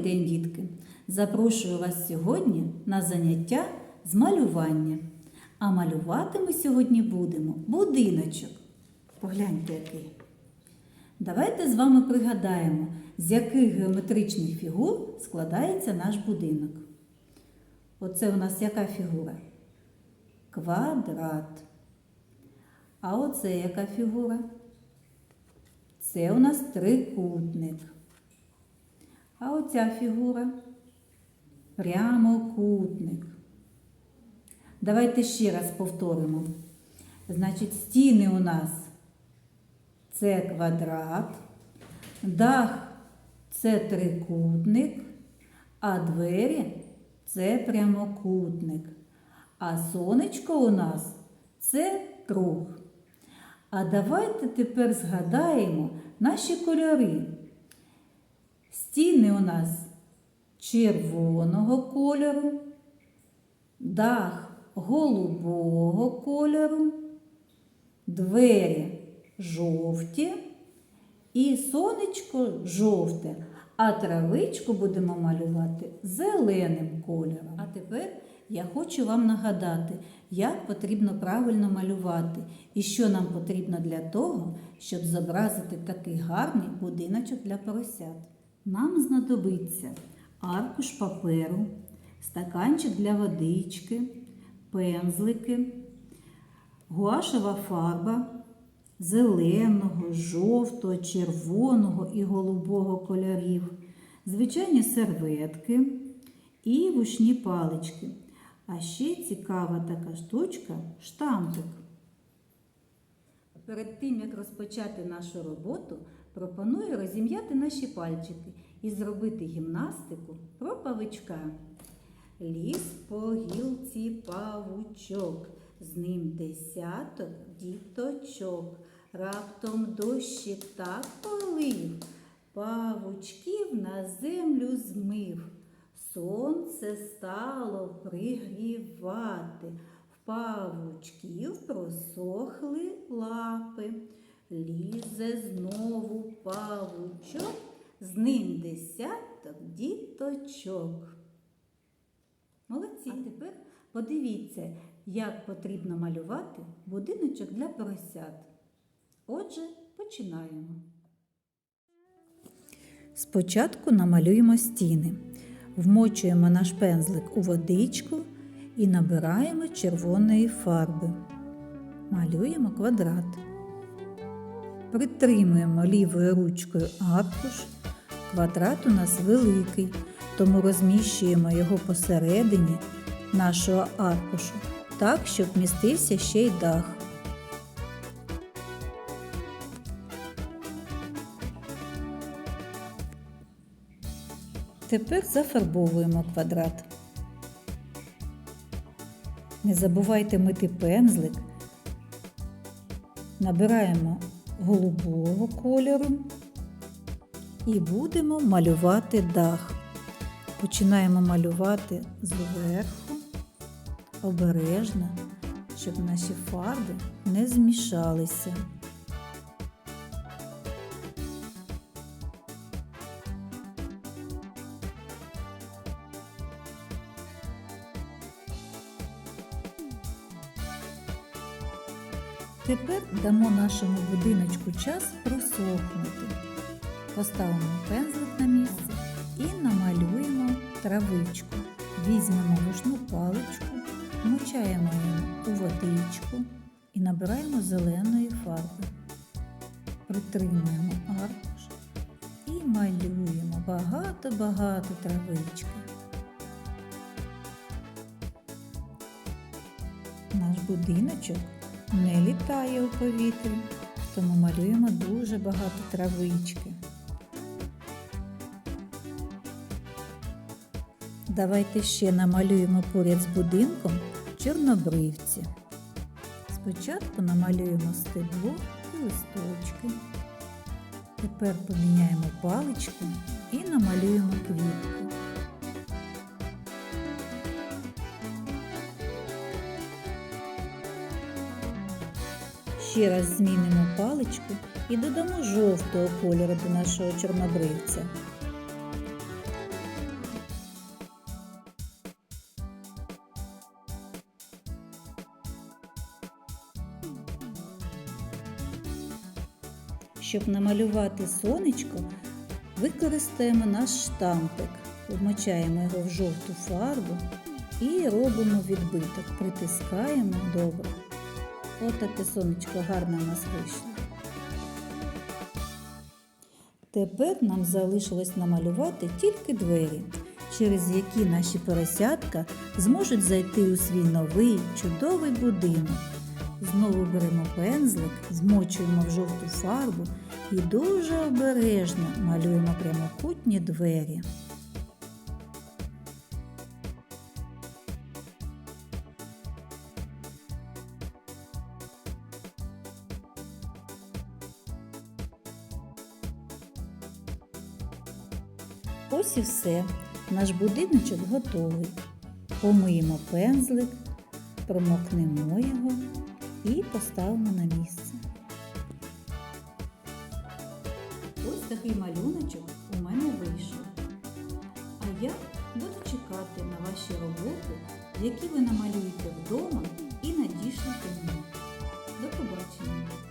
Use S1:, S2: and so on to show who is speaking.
S1: день, дітки! Запрошую вас сьогодні на заняття з малювання. А малювати ми сьогодні будемо будиночок. Погляньте, який. Давайте з вами пригадаємо, з яких геометричних фігур складається наш будинок. Оце у нас яка фігура? Квадрат. А оце яка фігура? Це у нас трикутник. А оця фігура прямокутник. Давайте ще раз повторимо. Значить, стіни у нас це квадрат, дах це трикутник, а двері це прямокутник. А сонечко у нас це круг. А давайте тепер згадаємо наші кольори. Стіни у нас червоного кольору, дах голубого кольору, двері жовті і сонечко жовте, а травичку будемо малювати зеленим кольором. А тепер я хочу вам нагадати, як потрібно правильно малювати і що нам потрібно для того, щоб зобразити такий гарний будиночок для поросят. Нам знадобиться аркуш паперу, стаканчик для водички, пензлики, гуашева фарба зеленого, жовтого, червоного і голубого кольорів, звичайні серветки і вушні палички. А ще цікава така штучка штампик. Перед тим, як розпочати нашу роботу, пропоную розім'яти наші пальчики і зробити гімнастику про павичка. Ліс по гілці павучок, з ним десяток діточок. Раптом дощі так полив, павучків на землю змив. Сонце стало пригрівати, павучків просохли лапи. Лізе знову павучок, з ним десяток діточок. Молодці. А тепер подивіться, як потрібно малювати будиночок для поросят. Отже, починаємо. Спочатку намалюємо стіни. Вмочуємо наш пензлик у водичку і набираємо червоної фарби. Малюємо квадрат. Притримуємо лівою ручкою аркуш. Квадрат у нас великий, тому розміщуємо його посередині нашого аркушу, так, щоб містився ще й дах. Тепер зафарбовуємо квадрат. Не забувайте мити пензлик. Набираємо голубого кольору і будемо малювати дах. Починаємо малювати зверху обережно, щоб наші фарби не змішалися. Тепер дамо нашому будиночку час просохнути. Поставимо пензлик на місце і намалюємо травичку. Візьмемо вушну паличку, мочаємо її у водичку і набираємо зеленої фарби. Притримуємо аркуш і малюємо багато-багато травички. Наш будиночок не літає у повітрі, тому малюємо дуже багато травички. Давайте ще намалюємо поряд з будинком чорнобривці. Спочатку намалюємо стебло і листочки. Тепер поміняємо паличку і намалюємо квітку. Ще раз змінимо паличку і додамо жовтого кольору до нашого чорнобривця. Щоб намалювати сонечко, використаємо наш штампик, вмочаємо його в жовту фарбу і робимо відбиток, притискаємо добре. Ось таке сонечко гарне у нас вийшло. Тепер нам залишилось намалювати тільки двері, через які наші поросятка зможуть зайти у свій новий чудовий будинок. Знову беремо пензлик, змочуємо в жовту фарбу і дуже обережно малюємо прямокутні двері. Ось і все. Наш будиночок готовий. Помиємо пензлик, промокнемо його і поставимо на місце. Ось такий малюночок у мене вийшов. А я буду чекати на ваші роботи, які ви намалюєте вдома і надішлете мені. До побачення!